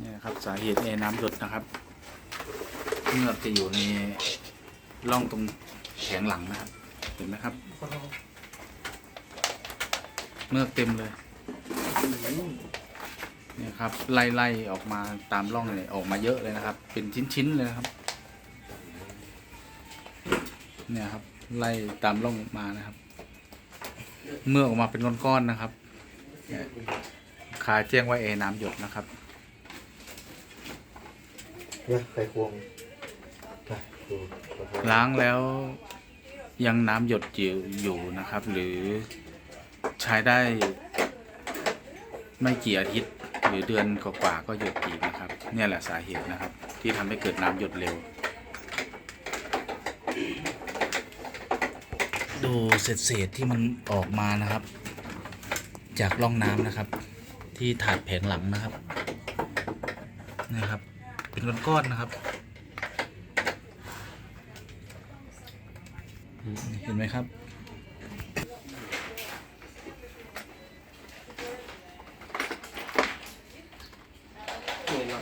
นี่ครับสาเหตุแอร์น้ำหยดนะครับเมือกจะอยู่ในร่องตรงแผงหลังนะครับ เห็นไหมครับเมือกเต็มเลยเนี่ยครับไล่ไล่ออกมาตามร่องเลยออกมาเยอะเลยนะครับ เป็นชิ้นๆเลยนะครับเนี่ยครับไล่ตามร่องมานะครับ เมื่อกออกมาเป็นก้อนๆนะครับเนี่ยขาแจ้งว่าแอน้ำหยดนะครับ นี่ยไขควงนะดูขอโทษล้างแล้วยังน้ำหยดอยู่อยู่นะครับ หรือใช้ได้ ไม่กี่อาทิตย์ หรือเดือนกว่าๆก็หยดอีกนะครับ เนี่ยแหละสาเหตุนะครับ ที่ทำให้เกิดน้ำหยดเร็ว ดูเศษๆที่มันออกมานะครับ จากร่องน้ำนะครับ ที่ถาดแผงหลังนะครับนะครับ เป็นก้อนๆนะครับ เห็นไหมครับ สวยมา